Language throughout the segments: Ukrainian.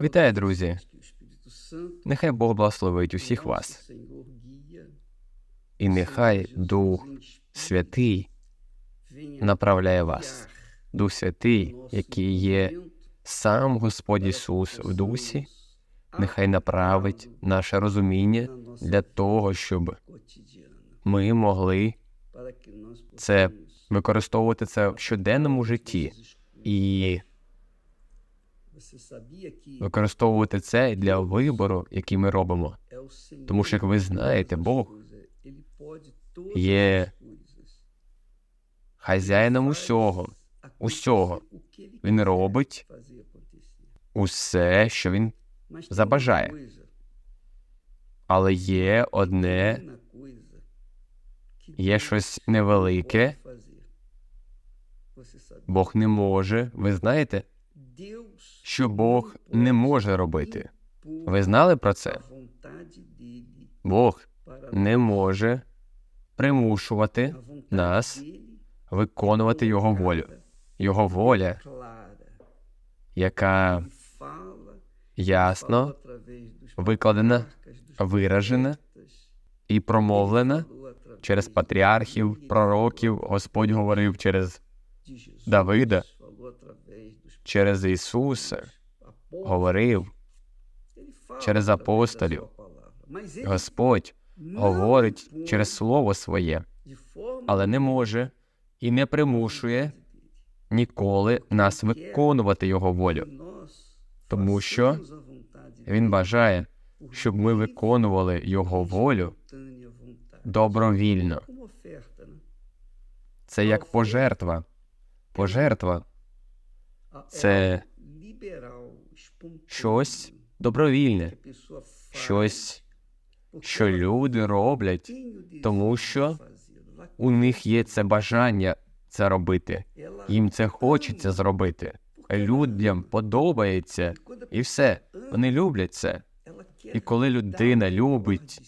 Вітаю, друзі. Нехай Бог благословить усіх вас, і нехай Дух Святий направляє вас. Дух Святий, який є сам Господь Ісус в дусі, нехай направить наше розуміння для того, щоб ми могли це використовувати це в щоденному житті і використовувати це для вибору, який ми робимо. Тому що, як ви знаєте, Бог є хазяїном усього, усього. Він робить усе, що він забажає. Але є одне, є щось невелике, Бог не може. Ви знаєте, що Бог не може робити. Ви знали про це? Бог не може примушувати нас виконувати Його волю. Його воля, яка ясно викладена, виражена і промовлена через патріархів, пророків, Господь говорив через Давида, через Ісуса, говорив через апостолів. Господь говорить через Слово своє, але не може і не примушує ніколи нас виконувати Його волю. Тому що Він бажає, щоб ми виконували Його волю добровільно. Це як пожертва. Пожертва це щось добровільне, щось, що люди роблять, тому що у них є це бажання це робити. Їм це хочеться зробити. Людям подобається і все. Вони люблять це. І коли людина любить,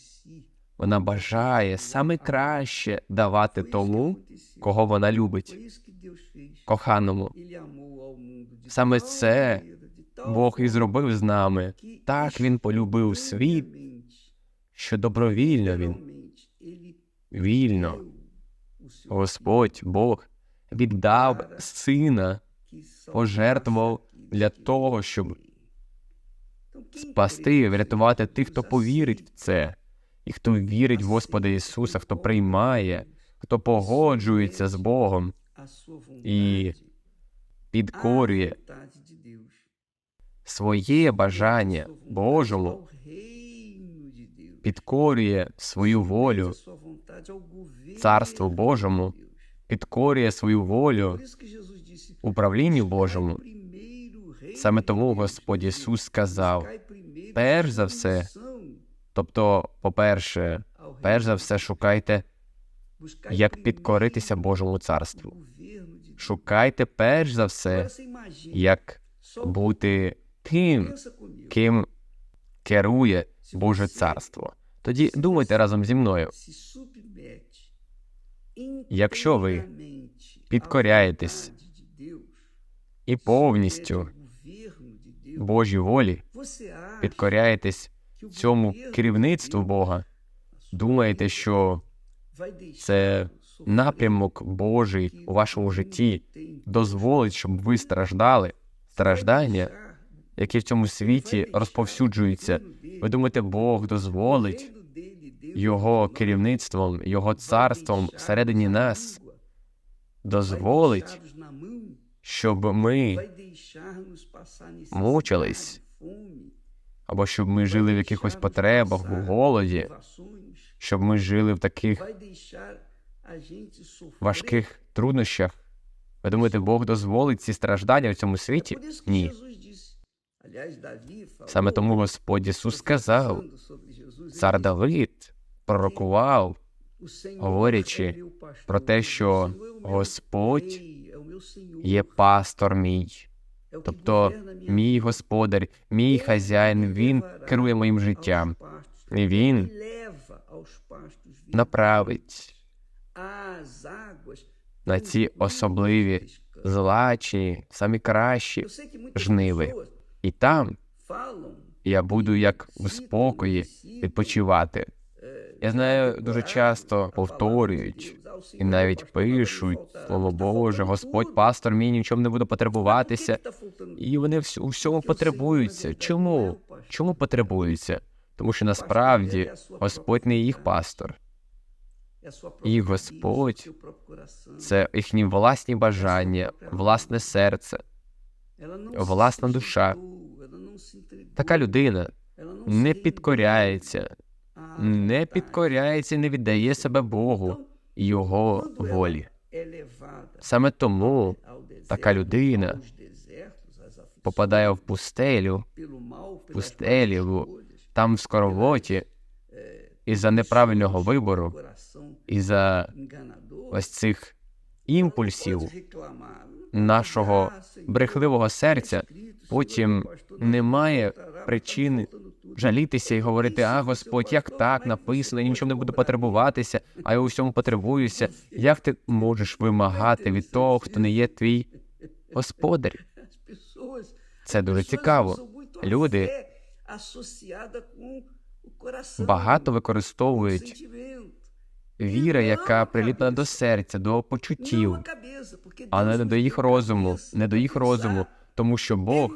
вона бажає саме краще давати тому, кого вона любить, коханому. Саме це Бог і зробив з нами. Так він полюбив світ, що добровільно він, вільно, Господь Бог віддав сина, пожертвував для того, щоб спасти врятувати тих, хто повірить в це, і хто вірить в Господа Ісуса, хто приймає, хто погоджується з Богом. І підкорює своє бажання Божому, підкорює свою волю Царству Божому, підкорює свою волю управлінню Божому. Саме тому Господь Ісус сказав: перш за все, тобто, по-перше, перш за все, шукайте, як підкоритися Божому царству. Шукайте перш за все, як бути тим, ким керує Боже царство. Тоді думайте разом зі мною. Якщо ви підкоряєтесь і повністю Божій волі, підкоряєтесь цьому керівництву Бога, думаєте, що це напрямок Божий у вашому житті дозволить, щоб ви страждали, страждання, які в цьому світі розповсюджуються. Ви думаєте, Бог дозволить його керівництвом, його царством всередині нас, дозволить, щоб ми мучились, або щоб ми жили в якихось потребах, в голоді, щоб ми жили в таких важких труднощах. Ви думаєте, Бог дозволить ці страждання в цьому світі? Ні. Саме тому Господь Ісус сказав, цар Давид пророкував, говорячи про те, що Господь є пастор мій, тобто мій господар, мій хазяїн, він керує моїм життям, і він направить на ці особливі злачні, самі кращі жниви. І там я буду як в спокої відпочивати. Я знаю, дуже часто повторюють і навіть пишуть Слово Боже, Господь, пастор мій ні не буде потребуватися. І вони у всьому потребуються. Чому? Чому потребуються? Тому що насправді Господь не їх пастор, І Господь це їхні власні бажання, власне серце. власна душа. Така людина не підкоряється, не підкоряється і не віддає себе Богу і його волі. Саме тому така людина попадає в пустелю, в пустелю, там в скоровоті, із-за неправильного вибору, із-за ось цих імпульсів нашого брехливого серця, потім немає причини жалітися і говорити: а Господь, як так написано, нічого не буду потребуватися, а я у всьому потребуюся. Як ти можеш вимагати від того, хто не є твій господар? Це дуже цікаво. Люди багато використовують віра, яка приліплена до серця, до почуттів, але не до їх розуму, не до їх розуму, тому що Бог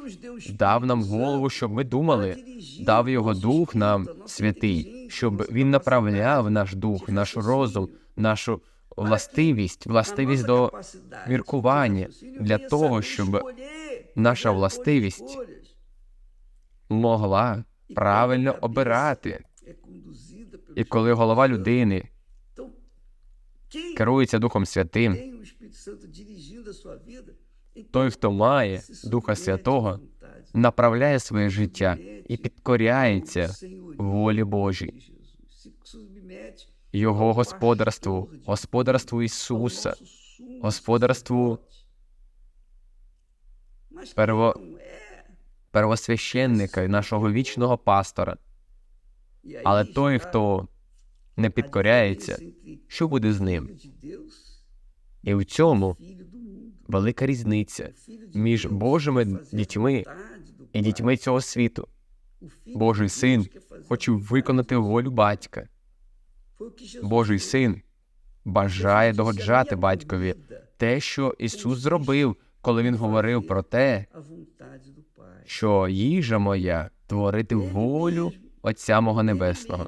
дав нам голову, щоб ми думали, дав його дух нам святий, щоб він направляв наш дух, наш розум, нашу властивість, властивість до міркування, для того, щоб наша властивість могла правильно обирати. І коли голова людини керується Духом Святим, той, хто має Духа Святого, направляє своє життя і підкоряється волі Божій, Його господарству, господарству Ісуса, господарству перво- первосвященника і нашого вічного пастора. Але той, хто не підкоряється, що буде з ним? І в цьому велика різниця між Божими дітьми і дітьми цього світу. Божий син хоче виконати волю батька. Божий син бажає догоджати батькові те, що Ісус зробив, коли він говорив про те, що їжа моя творити волю Отця мого Небесного.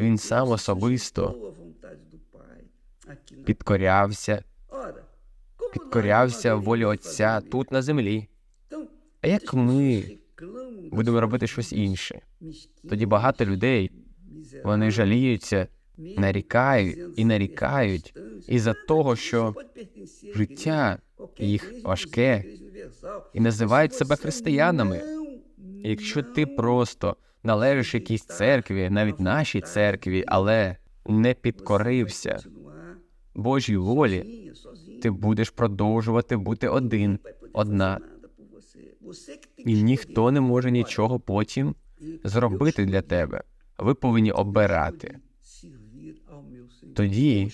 Він сам особисто підкорявся, підкорявся волі Отця тут на землі. А як ми будемо робити щось інше? Тоді багато людей вони жаліються, нарікають і нарікають із-за того, що життя їх важке і називають себе християнами. Якщо ти просто належиш якійсь церкві, навіть нашій церкві, але не підкорився Божій волі, ти будеш продовжувати бути один, одна, і ніхто не може нічого потім зробити для тебе. Ви повинні обирати. Тоді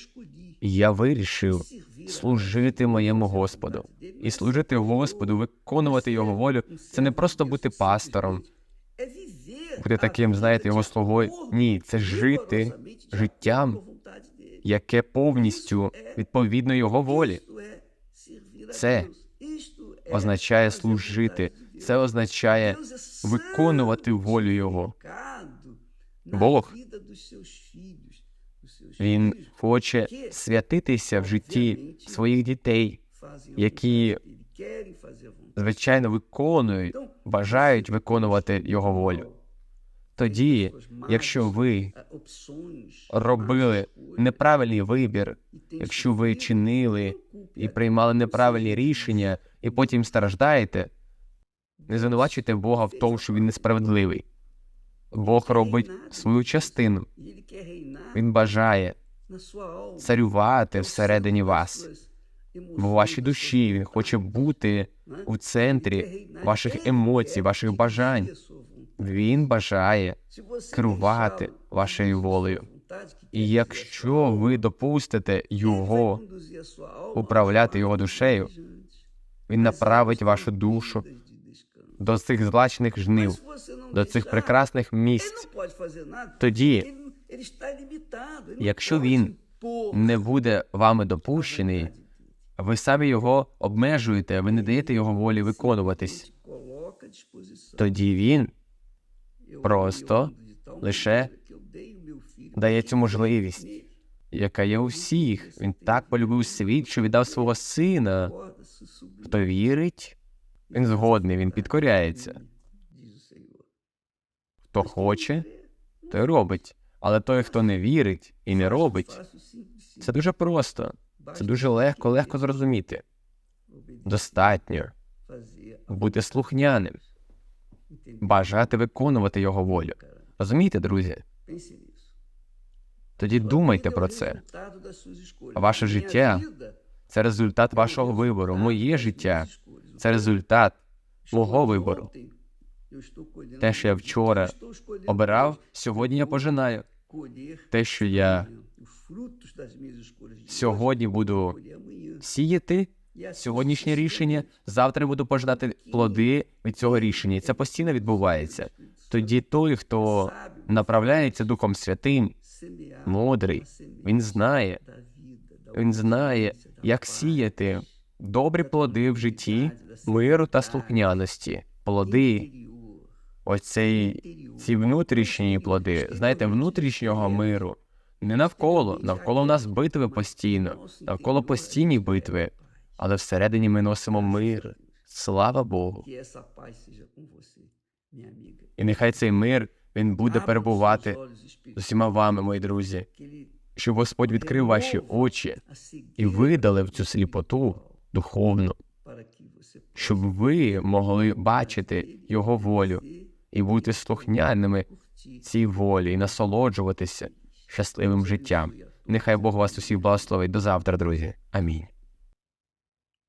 я вирішив служити моєму Господу. І служити Господу, виконувати його волю це не просто бути пастором, бути таким, знаєте, його слугою. Ні, це жити життям, яке повністю відповідно його волі. Це означає служити, це означає виконувати волю Його. Бог, Він хоче святитися в житті своїх дітей, які, звичайно, виконують, бажають виконувати його волю. Тоді, якщо ви робили неправильний вибір, якщо ви чинили і приймали неправильні рішення, і потім страждаєте, не звинувачуйте Бога в тому, що він несправедливий. Бог робить свою частину. Він бажає царювати всередині вас, в вашій душі. Він хоче бути у центрі ваших емоцій, ваших бажань. Він бажає керувати вашою волею. І якщо ви допустите його управляти його душею, Він направить вашу душу до цих злачних жнив, до цих прекрасних місць. Тоді, якщо він не буде вами допущений, ви самі його обмежуєте, ви не даєте його волі виконуватись. Тоді він просто лише дає цю можливість, яка є у всіх. Він так полюбив світ, що віддав свого сина. Хто вірить, він згодний, він підкоряється. Хто хоче, той робить. Але той, хто не вірить і не робить, це дуже просто. Це дуже легко, легко зрозуміти. Достатньо бути слухняним, бажати виконувати його волю. Розумієте, друзі? Тоді думайте про це. Ваше життя Це результат вашого вибору. Моє життя це результат мого вибору. Те, що я вчора обирав, сьогодні я пожинаю. Те, що я сьогодні буду сіяти, сьогоднішнє рішення, завтра буду пожинати плоди від цього рішення. І це постійно відбувається. Тоді той, хто направляється Духом Святим, мудрий, він знає, він знає, як сіяти добрі плоди в житті, миру та слухняності, плоди, ось цей, ці внутрішні плоди, знаєте, внутрішнього миру. Не навколо, навколо в нас битви постійно, навколо постійні битви, але всередині ми носимо мир. Слава Богу. І нехай цей мир він буде перебувати з усіма вами, мої друзі, щоб Господь відкрив ваші очі і видалив цю сліпоту духовну, щоб ви могли бачити Його волю і бути слухняними цій волі і насолоджуватися щасливим життям. Нехай Бог вас усіх благословить. До завтра, друзі. Амінь.